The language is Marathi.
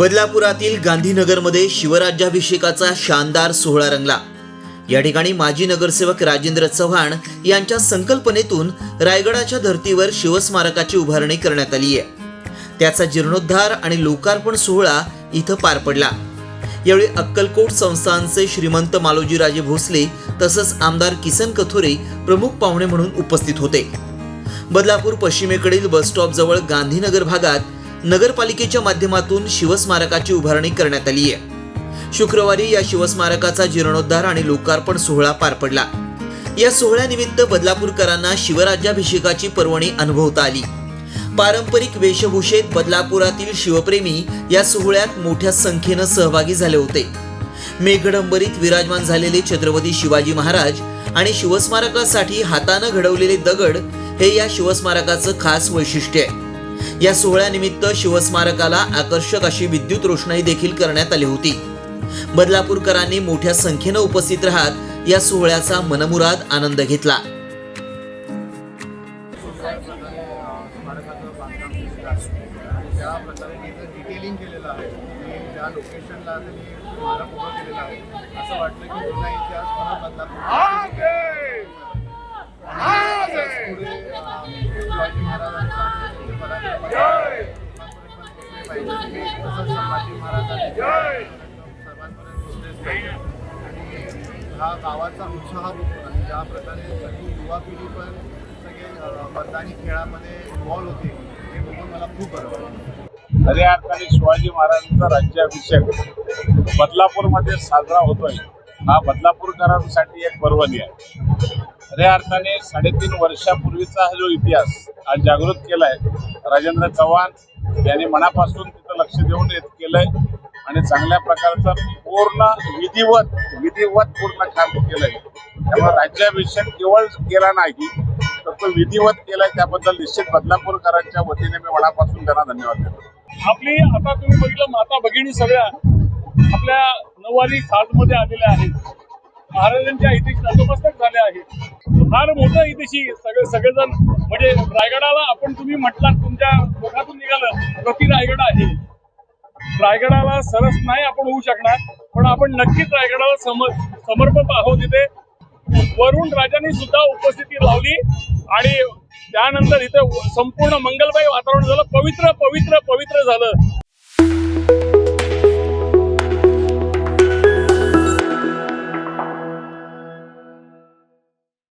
बदलापुरातील गांधीनगरमध्ये शिवराज्याभिषेकाचा शानदार सोहळा रंगला. या ठिकाणी माजी नगरसेवक राजेंद्र चव्हाण यांच्या संकल्पनेतून रायगडाच्या धर्तीवर शिवस्मारकाची उभारणी करण्यात आली आहे. त्याचा जीर्णोद्धार आणि लोकार्पण सोहळा इथं पार पडला. यावेळी अक्कलकोट संस्थानचे श्रीमंत मालोजीराजे भोसले तसंच आमदार किसन कथोरे प्रमुख पाहुणे म्हणून उपस्थित होते. बदलापूर पश्चिमेकडील बसस्टॉपजवळ गांधीनगर भागात नगरपालिकेच्या माध्यमातून शिवस्मारकाची उभारणी करण्यात आली आहे. शुक्रवारी या शिवस्मारकाचा जीर्णोद्धार आणि लोकार्पण सोहळा पार पडला. या सोहळ्यानिमित्त बदलापूरकरांना शिवराज्याभिषेकाची पर्वणी अनुभवता आली. पारंपरिक वेशभूषेत बदलापुरातील शिवप्रेमी या सोहळ्यात मोठ्या संख्येनं सहभागी झाले होते. मेघडंबरीत विराजमान झालेले छत्रपती शिवाजी महाराज आणि शिवस्मारकासाठी हातानं घडवलेले दगड हे या शिवस्मारकाचं खास वैशिष्ट्य आहे. या सोहळ्यानिमित्त शिवस्मारकाला आकर्षक अशी विद्युत रोषणाई देखील करण्यात आली होती. बदलापूरकरांनी मोठ्या संख्येनं उपस्थित राहत या सोहळ्याचा मनमुराद आनंद घेतला. लोकेशनला आणि हा गावाचा उत्साह बघून आणि ज्या प्रकारे सगळी युवा पिढी पण सगळे मतदानी खेळामध्ये इन्व्हॉल्व होते हे बघून मला खूप बरं वाटलं. खऱ्या अर्थाने शिवाजी महाराजांचा राज्याभिषेक बदलापूरमध्ये साजरा होतोय. हा बदलापूरकरांसाठी एक पर्वणी आहे. खऱ्या अर्थाने साडेतीन वर्षापूर्वीचा हा जो इतिहास आज जागृत केलाय राजेंद्र चव्हाण त्यांनी मनापासून तिथं लक्ष देऊन येत केलंय आणि चांगल्या प्रकारचं पूर्ण विधिवत विधिवत पूर्ण काम केलंय. त्यामुळे राज्याभिषेक केवळ केला नाही तर तो विधिवत केलाय त्याबद्दल निश्चित बदलापूरकरांच्या वतीने मी मनापासून त्यांना धन्यवाद देतो. आपली आता तुम्ही बघितलं माता भगिनी सगळ्या आपल्या नऊवारी खासमध्ये आलेल्या आहेत. महाराजांच्या इतिशी नतमस्तक झाल्या आहेत फार मोठं इतिशी सगळे सगळेजण म्हणजे रायगडाला आपण तुम्ही म्हटलात तुमच्या मुखातून निघालं प्रति रायगड आहे. रायगडाला सरस नाही आपण होऊ शकणार पण आपण नक्कीच रायगडाला समर समर्पक आहोत इथे. वरुण राजांनी सुद्धा उपस्थिती लावली आणि त्यानंतर इथे संपूर्ण मंगलमय वातावरण झालं. पवित्र पवित्र पवित्र झालं.